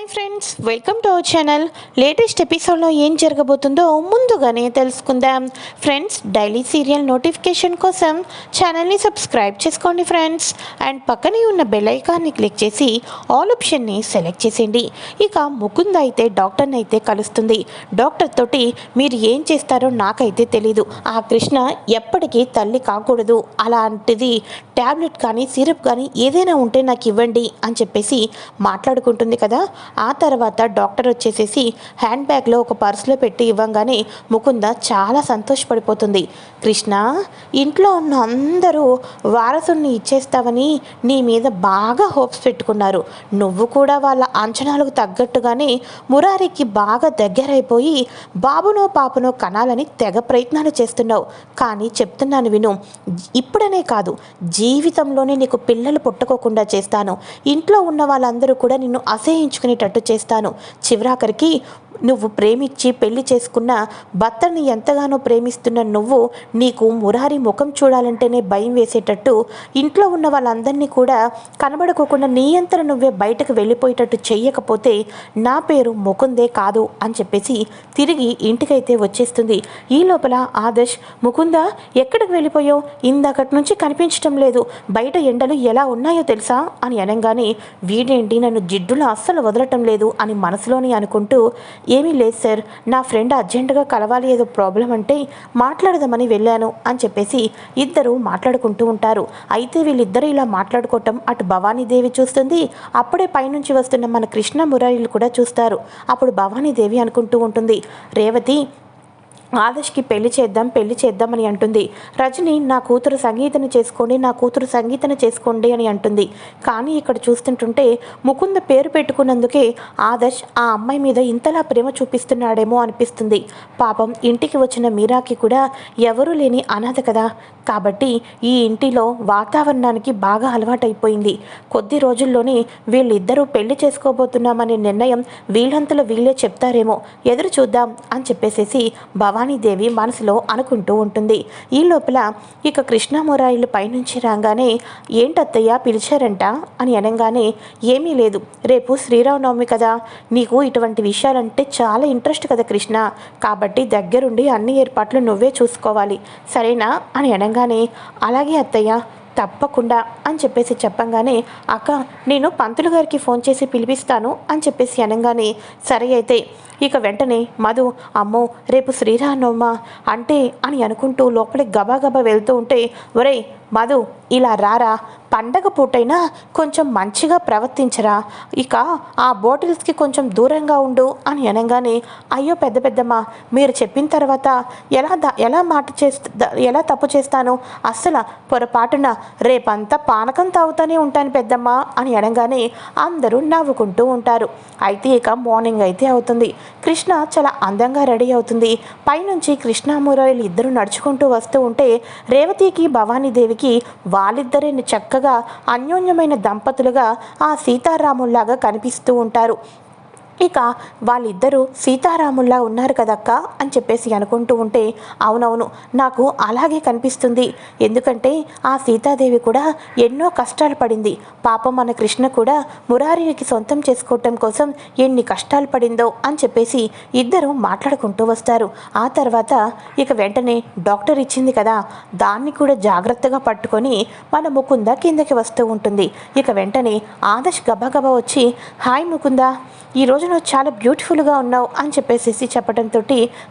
Hi friends welcome to our channel latest ఎపిసోడ్లో ఏం జరగబోతుందో ముందుగానే తెలుసుకుందాం. ఫ్రెండ్స్ డైలీ సీరియల్ నోటిఫికేషన్ కోసం ఛానల్ని సబ్స్క్రైబ్ చేసుకోండి ఫ్రెండ్స్ అండ్ పక్కనే ఉన్న బెల్ ఐకాన్ని క్లిక్ చేసి ఆల్ ఆప్షన్ని సెలెక్ట్ చేసేయండి. ఇక ముకుంద్ అయితే డాక్టర్ని అయితే కలుస్తుంది. డాక్టర్ తోటి మీరు ఏం చేస్తారో నాకైతే తెలీదు. ఆ కృష్ణ ఎప్పటికీ తల్లి కాకూడదు. అలాంటిది ట్యాబ్లెట్ కానీ సిరప్ కానీ ఏదైనా ఉంటే నాకు ఇవ్వండి అని చెప్పేసి మాట్లాడుకుంటుంది కదా. ఆ తర్వాత డాక్టర్ వచ్చేసేసి హ్యాండ్ బ్యాగ్లో ఒక పర్సులో పెట్టి ఇవ్వంగానే ముకుంద చాలా సంతోషపడిపోతుంది. కృష్ణ ఇంట్లో ఉన్న అందరూ వారసుని ఇచ్చేస్తావని నీ మీద బాగా హోప్స్ పెట్టుకున్నారు. నువ్వు కూడా వాళ్ళ అంచనాలకు తగ్గట్టుగానే మురారికి బాగా దగ్గరైపోయి బాబునో పాపనో కనాలని తెగ ప్రయత్నాలు చేస్తున్నావు. కానీ చెప్తున్నాను విను ఇప్పుడనే కాదు జీవితంలోనే నీకు పిల్లలు పుట్టుకోకుండా చేస్తాను. ఇంట్లో ఉన్న వాళ్ళందరూ కూడా నిన్ను అసహించుకునేటట్టు చేస్తాను. చివరాఖరికి నువ్వు ప్రేమించి పెళ్ళి చేసుకున్న భర్తని ఎంతగానో ప్రేమిస్తున్న నువ్వు నీకు మురారి ముఖం చూడాలంటేనే భయం వేసేటట్టు ఇంట్లో ఉన్న వాళ్ళందరినీ కూడా కనబడుకోకుండా నీ నువ్వే బయటకు వెళ్ళిపోయేటట్టు చెయ్యకపోతే నా పేరు ముకుందే కాదు అని చెప్పేసి తిరిగి ఇంటికైతే వచ్చేస్తుంది. ఈ లోపల ఆదర్శ్ ముకుంద ఎక్కడికి వెళ్ళిపోయావు? ఇందాకటి నుంచి కనిపించటం లేదు. బయట ఎండలు ఎలా ఉన్నాయో తెలుసా? అని అనగానే వీడేంటి? నన్ను జిడ్డులో అస్సలు వదలటం లేదు అని మనసులోని అనుకుంటూ ఏమీ లేదు సార్ నా ఫ్రెండ్ అర్జెంటుగా కలవాలి ఏదో ప్రాబ్లం అంటే మాట్లాడదామని వెళ్ళాను అని చెప్పేసి ఇద్దరు మాట్లాడుకుంటూ ఉంటారు. అయితే వీళ్ళిద్దరూ ఇలా మాట్లాడుకోవటం అటు భవానీదేవి చూస్తుంది అప్పుడే పైనుంచి వస్తున్న మన కృష్ణ మురారీలు కూడా చూస్తారు. అప్పుడు భవానీదేవి అనుకుంటూ ఉంటుంది రేవతి ఆదర్శ్కి పెళ్ళి చేద్దాం పెళ్ళి చేద్దామని అంటుంది. రజని నా కూతురు సంగీతను చేసుకోండి నా కూతురు సంగీతను చేసుకోండి అని అంటుంది. కానీ ఇక్కడ చూస్తుంటుంటే ముకుంద పేరు పెట్టుకున్నందుకే ఆదర్శ్ ఆ అమ్మాయి మీద ఇంతలా ప్రేమ చూపిస్తున్నాడేమో అనిపిస్తుంది. పాపం ఇంటికి వచ్చిన మీరాకి కూడా ఎవరూ లేని అనాథ కదా. కాబట్టి ఈ ఇంటిలో వాతావరణానికి బాగా అలవాటైపోయింది. కొద్ది రోజుల్లోనే వీళ్ళిద్దరూ పెళ్ళి చేసుకోబోతున్నామనే నిర్ణయం వీళ్ళంతలో వీళ్ళే చెప్తారేమో. ఎదురు చూద్దాం అని చెప్పేసేసి భవానీదేవి మనసులో అనుకుంటూ ఉంటుంది. ఈ లోపల ఇక కృష్ణమురాయిలు పైనుంచి రాగానే ఏంటత్తయ్య పిలిచారంట? అని అనగానే ఏమీ లేదు. రేపు శ్రీరామనవమి కదా. నీకు ఇటువంటి విషయాలంటే చాలా ఇంట్రెస్ట్ కదా కృష్ణ. కాబట్టి దగ్గరుండి అన్ని ఏర్పాట్లు నువ్వే చూసుకోవాలి. సరేనా? అని అనగానే అలాగే అత్తయ్య. తప్పకుండా అని చెప్పేసి చెప్పంగానే అక్క నేను పంతులు గారికి ఫోన్ చేసి పిలిపిస్తాను అని చెప్పేసి అనగానే సరే అయితే ఇక వెంటనే మధు అమ్మో రేపు శ్రీరామనవమ అంటే అని అనుకుంటూ లోపలికి గబాగబా వెళ్తూ ఉంటే ఒరేయ్ మధు ఇలా రారా పండగ పూటైనా కొంచెం మంచిగా ప్రవర్తించరా. ఇక ఆ బాటిల్స్కి కొంచెం దూరంగా ఉండు అని అనగానే అయ్యో పెద్ద పెద్దమ్మ మీరు చెప్పిన తర్వాత ఎలా ఎలా మాట చేస్తా ఎలా తప్పు చేస్తాను? అస్సలు పొరపాటున రేపంతా పానకం తాగుతూనే ఉంటాను పెద్దమ్మ అని అనగానే అందరూ నవ్వుకుంటూ ఉంటారు. అయితే ఇక మార్నింగ్ అయితే అవుతుంది. కృష్ణ చాలా అందంగా రెడీ అవుతుంది. పైనుంచి కృష్ణ మురళి ఇద్దరు నడుచుకుంటూ వస్తూ ఉంటే రేవతికి భవానీదేవికి వాళ్ళిద్దరే చక్కగా అన్యోన్యమైన దంపతులుగా ఆ సీతారాముల్లాగా కనిపిస్తూ ఉంటారు. ఇక వాళ్ళిద్దరూ సీతారాముల్లా ఉన్నారు కదక్క అని చెప్పేసి అనుకుంటూ ఉంటే అవునవును నాకు అలాగే కనిపిస్తుంది. ఎందుకంటే ఆ సీతాదేవి కూడా ఎన్నో కష్టాలు పడింది. పాపం మన కృష్ణ కూడా మురారికి సొంతం చేసుకోవటం కోసం ఎన్ని కష్టాలు పడిందో అని చెప్పేసి ఇద్దరు మాట్లాడుకుంటూ వస్తారు. ఆ తర్వాత ఇక వెంటనే డాక్టర్ ఇచ్చింది కదా దాన్ని కూడా జాగ్రత్తగా పట్టుకొని మన ముకుంద కిందకి వస్తూ ఉంటుంది. ఇక వెంటనే ఆదర్శ్ గబగబా వచ్చి హాయ్ ముకుంద ఈరోజు నువ్వు చాలా బ్యూటిఫుల్గా ఉన్నావు అని చెప్పేసి చెప్పడంతో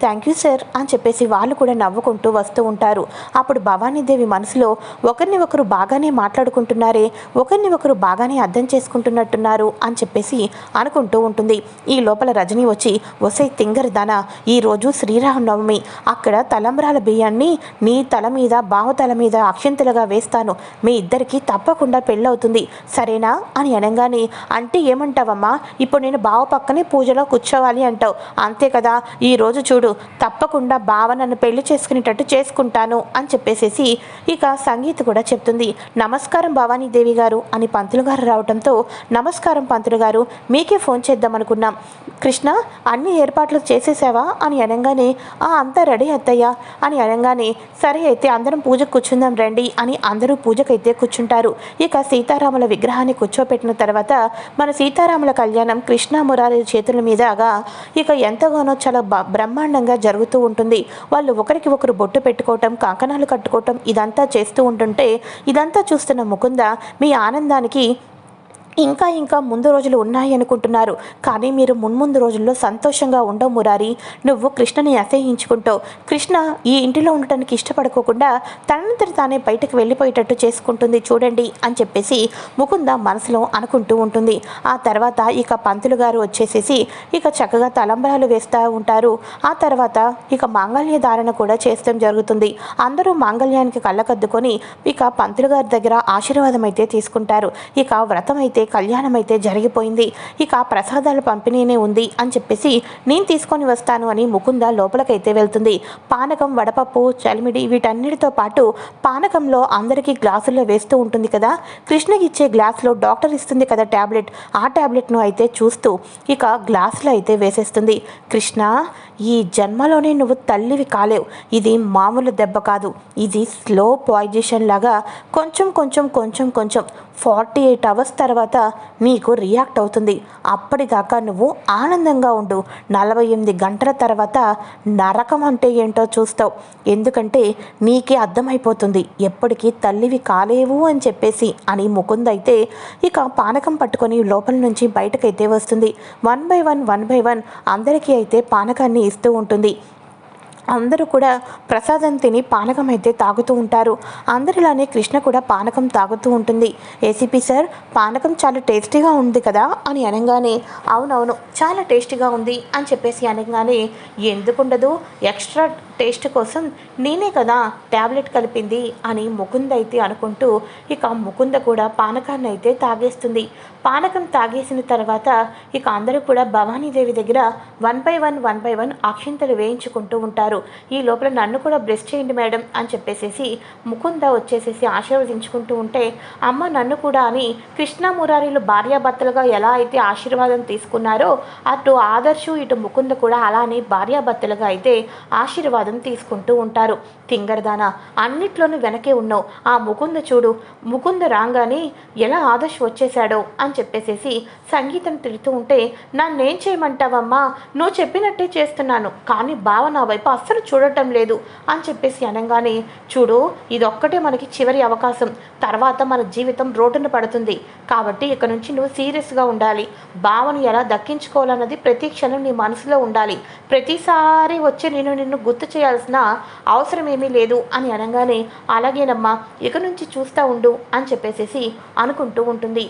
థ్యాంక్ యూ సార్ అని చెప్పేసి వాళ్ళు కూడా నవ్వుకుంటూ వస్తూ ఉంటారు. అప్పుడు భవానీదేవి మనసులో ఒకరిని ఒకరు బాగానే మాట్లాడుకుంటున్నారే ఒకరిని ఒకరు బాగానే అర్థం చేసుకుంటున్నట్టున్నారు అని చెప్పేసి అనుకుంటూ ఉంటుంది. ఈ లోపల రజనీ వచ్చి వసై తింగరదానా ఈరోజు శ్రీరామనవమి అక్కడ తలంబ్రాల బియ్యాన్ని నీ తల మీద బావ తల మీద అక్షంతలుగా వేస్తాను. మీ ఇద్దరికి తప్పకుండా పెళ్ళవుతుంది. సరేనా? అని అనగానే అంటే ఏమంటావమ్మా ఇప్పుడు నేను బావ పక్కనే పూజలో కూర్చోవాలి అంటావు. అంతే కదా ఈరోజు చూడు తప్పకుండా బావ నన్ను పెళ్ళి చేసుకునేటట్టు చేసుకుంటాను అని చెప్పేసేసి ఇక సంగీత కూడా చెప్తుంది. నమస్కారం భవానీదేవి గారు అని పంతులు గారు రావడంతో నమస్కారం పంతులు గారు మీకే ఫోన్ చేద్దాం అనుకున్నాం. కృష్ణ అన్ని ఏర్పాట్లు చేసేసావా? అని అనగానే ఆ అంతా రెడీ అత్తయ్యా అని అనగానే సరే అయితే అందరం పూజకు కూర్చుందాం రండి అని అందరూ పూజకైతే కూర్చుంటారు. ఇక సీతారాముల విగ్రహాన్ని కూర్చోపెట్టిన తర్వాత మన సీతారాముల కళ్యాణం కృష్ణ మురారి చేతుల మీదగా ఇక ఎంతగానో చాలా బ- బ్రహ్మాండంగా జరుగుతూ ఉంటుంది. వాళ్ళు ఒకరికి ఒకరు బొట్టు పెట్టుకోవటం కంకణాలు కట్టుకోవటం ఇదంతా చేస్తూ ఉంటుంటే ఇదంతా చూస్తున్న ముకుంద మీ ఆనందానికి ఇంకా ఇంకా ముందు రోజులు ఉన్నాయి అనుకుంటున్నారు. కానీ మీరు మున్ముందు రోజుల్లో సంతోషంగా ఉండవు మురారి. నువ్వు కృష్ణని అసహ్యించుకుంటావు కృష్ణ ఈ ఇంటిలో ఉండటానికి ఇష్టపడుకోకుండా తనంతట తానే బయటకు వెళ్ళిపోయేటట్టు చేసుకుంటుంది చూడండి అని చెప్పేసి ముకుంద మనసులో అనుకుంటూ ఉంటుంది. ఆ తర్వాత ఇక పంతులు గారు వచ్చేసేసి ఇక చక్కగా తలంబరాలు వేస్తూ ఉంటారు. ఆ తర్వాత ఇక మాంగళ్య ధారణ కూడా చేస్తాం జరుగుతుంది. అందరూ మాంగళ్యానికి కళ్ళకద్దుకొని ఇక పంతులు గారి దగ్గర ఆశీర్వాదం అయితే తీసుకుంటారు. ఇక వ్రతం అయితే కళ్యాణం అయితే జరిగిపోయింది. ఇక ప్రసాదాల పంపిణీనే ఉంది అని చెప్పేసి నేను తీసుకొని వస్తాను అని ముకుంద లోపలికైతే వెళ్తుంది. పానకం వడపప్పు చలిమిడి వీటన్నిటితో పాటు పానకంలో అందరికీ గ్లాసుల్లో వేస్తూ ఉంటుంది కదా. కృష్ణకి ఇచ్చే గ్లాసులో డాక్టర్ ఇస్తుంది కదా ట్యాబ్లెట్ ఆ ట్యాబ్లెట్ను అయితే చూస్తూ ఇక గ్లాసులో అయితే వేసేస్తుంది. కృష్ణ ఈ జన్మలోనే నువ్వు తల్లివి కాలేవు. ఇది మామూలు దెబ్బ కాదు. ఇది స్లో పాయిజేషన్ లాగా కొంచెం కొంచెం కొంచెం కొంచెం ఫార్టీ ఎయిట్ అవర్స్ తర్వాత నీకు రియాక్ట్ అవుతుంది. అప్పటిదాకా నువ్వు ఆనందంగా ఉండు. నలభై ఎనిమిది గంటల తర్వాత నరకం అంటే ఏంటో చూస్తావు. ఎందుకంటే నీకే అర్థమైపోతుంది. ఎప్పటికీ తల్లివి కాలేవు అని చెప్పేసి అని ముకుంద్ అయితే ఇక పానకం పట్టుకొని లోపల నుంచి బయటకైతే వస్తుంది. One by one one by one అందరికీ అయితే పానకాన్ని ఇస్తూ ఉంటుంది. అందరూ కూడా ప్రసాదం తిని పానకం అయితే తాగుతూ ఉంటారు. అందరిలానే కృష్ణ కూడా పానకం తాగుతూ ఉంటుంది. ఏసీపీ సార్ పానకం చాలా టేస్టీగా ఉంది కదా అని అనగానే అవునవును చాలా టేస్టీగా ఉంది అని చెప్పేసి అనగానే ఎందుకుండదు? ఎక్స్ట్రా టేస్ట్ కోసం నేనే కదా ట్యాబ్లెట్ కలిపింది అని ముకుంద అయితే అనుకుంటూ ఇక ముకుంద కూడా పానకాన్ని అయితే తాగేస్తుంది. పానకం తాగేసిన తర్వాత ఇక అందరూ కూడా భవానీదేవి దగ్గర one by one one by one అక్షింతలు వేయించుకుంటూ ఉంటారు. ఈ లోపల నన్ను కూడా బ్రెస్ చేయండి మేడం అని చెప్పేసేసి ముకుంద వచ్చేసేసి ఆశీర్వదించుకుంటూ ఉంటే అమ్మ నన్ను కూడా అని కృష్ణమురారీలు భార్యాభర్తలుగా ఎలా అయితే ఆశీర్వాదం తీసుకున్నారో అటు ఆదర్శు ఇటు ముకుంద కూడా అలానే భార్యాభర్తలుగా అయితే ఆశీర్వాదం తీసుకుంటూ ఉంటారు. తింగరదానా అన్నిట్లోనూ వెనకే ఉన్నావు. ఆ ముకుంద చూడు ముకుంద రాగానే ఎలా ఆదర్శ్ వచ్చేసాడో అని చెప్పేసేసి సంగీతం తిడుతూ ఉంటే నన్నేం చేయమంటావమ్మా? నువ్వు చెప్పినట్టే చేస్తున్నాను కానీ బావ నా వైపు అస్సలు చూడటం లేదు అని చెప్పేసి అనగానే చూడు ఇదొక్కటే మనకి చివరి అవకాశం. తర్వాత మన జీవితం రోడ్డున పడుతుంది. కాబట్టి ఇక నుంచి నువ్వు సీరియస్గా ఉండాలి. బావను ఎలా దక్కించుకోవాలన్నది ప్రతి క్షణం నీ మనసులో ఉండాలి. ప్రతిసారి వచ్చి నేను నిన్ను గుర్తు చేయాల్సిన అవసరం ఏమీ లేదు అని అనగానే అలాగేనమ్మా ఇక నుంచి చూస్తూ ఉండు అని చెప్పేసేసి అనుకుంటూ ఉంటుంది.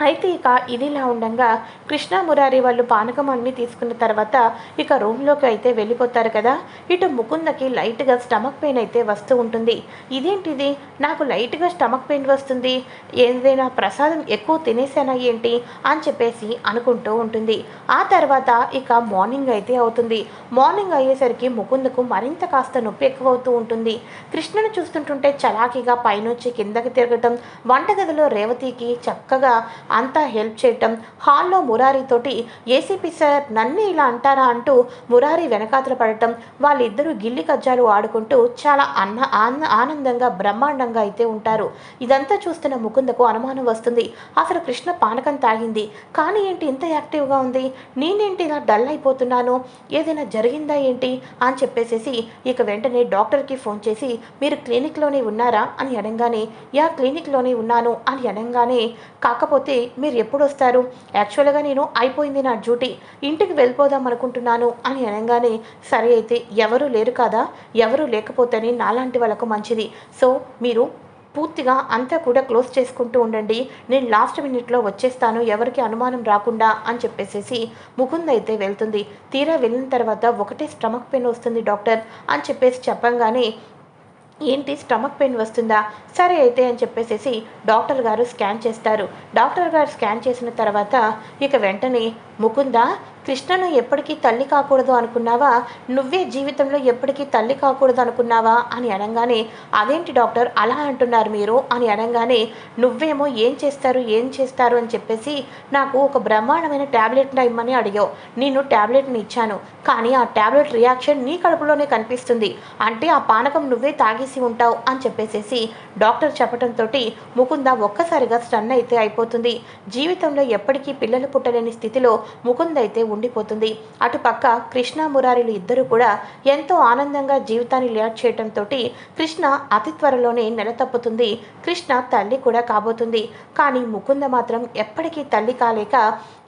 అయితే ఇక ఇదిలా ఉండగా కృష్ణ మురారి వాళ్ళు పానకం అన్ని తీసుకున్న తర్వాత ఇక రూమ్లోకి అయితే వెళ్ళిపోతారు కదా. ఇటు ముకుందకి లైట్గా స్టమక్ పెయిన్ అయితే వస్తూ ఉంటుంది. ఇదేంటిది? నాకు లైట్గా స్టమక్ పెయిన్ వస్తుంది. ఏదైనా ప్రసాదం ఎక్కువ తినేసానా ఏంటి? అని చెప్పేసి అనుకుంటూ ఉంటుంది. ఆ తర్వాత ఇక మార్నింగ్ అయితే అవుతుంది. మార్నింగ్ అయ్యేసరికి ముకుందకు మరింత కాస్త నొప్పి ఎక్కువ అవుతూ ఉంటుంది. కృష్ణను చూస్తుంటుంటే చలాకీగా పైనుంచి కిందకి తిరగటం వంటగదిలో రేవతికి చక్కగా అంతా హెల్ప్ చేయటం హాల్లో మురారితోటి ఏసీపీ సార్ నన్ను ఇలా అంటారా అంటూ మురారి వెనకాతల పడటం వాళ్ళిద్దరూ గిల్లి కజ్జాలు ఆడుకుంటూ చాలా అన్న ఆనందంగా బ్రహ్మాండంగా అయితే ఉంటారు. ఇదంతా చూస్తున్న ముకుందకు అనుమానం వస్తుంది. అసలు కృష్ణ పానకం తాగింది. కానీ ఏంటి ఇంత యాక్టివ్గా ఉంది? నేనేంటి ఇలా డల్ అయిపోతున్నాను? ఏదైనా జరిగిందా ఏంటి? అని చెప్పేసేసి ఇక వెంటనే డాక్టర్కి ఫోన్ చేసి మీరు క్లినిక్లోనే ఉన్నారా? అని అనగానే యా క్లినిక్లోనే ఉన్నాను అని అనగానే కాకపోతే మీరు ఎప్పుడు వస్తారు? యాక్చువల్గా నేను అయిపోయింది నా డ్యూటీ. ఇంటికి వెళ్ళిపోదాం అనుకుంటున్నాను అని అనగానే సరే అయితే ఎవరు లేరు కదా? ఎవరు లేకపోతేనే నాలాంటి వాళ్ళకు మంచిది. సో మీరు పూర్తిగా అంతా కూడా క్లోజ్ చేసుకుంటూ ఉండండి. నేను లాస్ట్ మినిట్లో వచ్చేస్తాను. ఎవరికి అనుమానం రాకుండా అని చెప్పేసేసి ముకుంద్ అయితే వెళ్తుంది. తీరా వెళ్ళిన తర్వాత ఒకటే స్టమక్ పెయిన్ వస్తుంది డాక్టర్ అని చెప్పేసి చెప్పంగానే ఏంటి స్టమక్ పెయిన్ వస్తుందా? సరే అయితే అని చెప్పేసి డాక్టర్ గారు స్కాన్ చేస్తారు. డాక్టర్ గారు స్కాన్ చేసిన తర్వాత ఇక వెంటనే ముకుంద కృష్ణను ఎప్పటికీ తల్లి కాకూడదు అనుకున్నావా? నువ్వే జీవితంలో ఎప్పటికీ తల్లి కాకూడదు అనుకున్నావా? అని అనగానే అదేంటి డాక్టర్? అలా అంటున్నారు మీరు అని అనగానే నువ్వేమో ఏం చేస్తారు? ఏం చేస్తారు? అని చెప్పేసి నాకు ఒక బ్రహ్మాండమైన ట్యాబ్లెట్ని ఇమ్మని అడిగావు. నేను ట్యాబ్లెట్ని ఇచ్చాను. కానీ ఆ ట్యాబ్లెట్ రియాక్షన్ నీ కడుపులోనే కనిపిస్తుంది. అంటే ఆ పానకం నువ్వే తాగేసి ఉంటావు అని చెప్పేసేసి డాక్టర్ చెప్పడంతో ముకుంద ఒక్కసారిగా స్టన్ అయితే అయిపోతుంది. జీవితంలో ఎప్పటికీ పిల్లలు పుట్టలేని స్థితిలో ముకుంద అయితే ఉండిపోతుంది. అటుపక్క కృష్ణ మురారిలు ఇద్దరు కూడా ఎంతో ఆనందంగా జీవితాన్ని లీడ్ చేయడంతో కృష్ణ అతి త్వరలోనే నెల తప్పుతుంది. కృష్ణ తల్లి కూడా కాబోతుంది. కానీ ముకుంద మాత్రం ఎప్పటికీ తల్లి కాలేక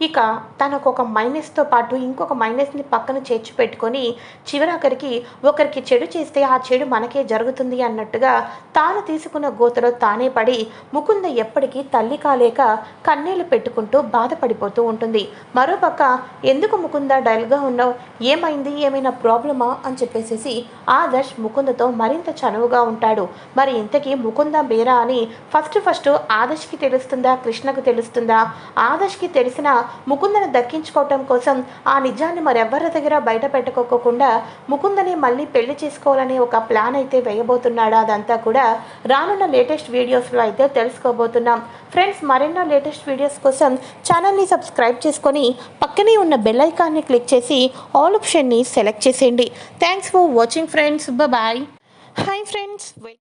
ఇక తనకు ఒక మైనస్తో పాటు ఇంకొక మైనస్ని పక్కన చేర్చి పెట్టుకొని చివరాఖరికి ఒకరికి చెడు చేస్తే ఆ చెడు మనకే జరుగుతుంది అన్నట్టుగా తాను తీసుకున్న గోతలో తానే పడి ముకుంద ఎప్పటికీ తల్లి కాలేక కన్నీళ్ళు పెట్టుకుంటూ బాధపడిపోతూ ఉంటుంది. మరోపక్క ఎందుకు ముకుంద డల్గా ఉన్నావు? ఏమైంది? ఏమైనా ప్రాబ్లమా? అని చెప్పేసి ఆదర్శ్ ముకుందతో మరింత చనువుగా ఉంటాడు. మరి ఇంతకీ ముకుంద బేరా అని ఫస్ట్ ఫస్ట్ ఆదర్శ్కి తెలుస్తుందా? కృష్ణకు తెలుస్తుందా? ఆదర్శ్కి తెలిసిన ముకుందను దక్కించుకోవటం కోసం ఆ నిజాన్ని మరెవ్వరి దగ్గర బయట పెట్టుకోకుండా ముకుందని మళ్ళీ పెళ్ళి చేసుకోవాలనే ఒక ప్లాన్ అయితే వేయబోతున్నాడా. అదంతా కూడా రానున్న లేటెస్ట్ వీడియోస్లో అయితే తెలుసుకోబోతున్నాం. ఫ్రెండ్స్ మరెన్నో లేటెస్ట్ వీడియోస్ కోసం ఛానల్ని సబ్స్క్రైబ్ చేసుకొని పక్కనే ఉన్న బెల్ ఐకాన్ని క్లిక్ చేసి ఆల్ ఆప్షన్ని సెలెక్ట్ చేసేయండి. Thanks for watching friends bye hi friends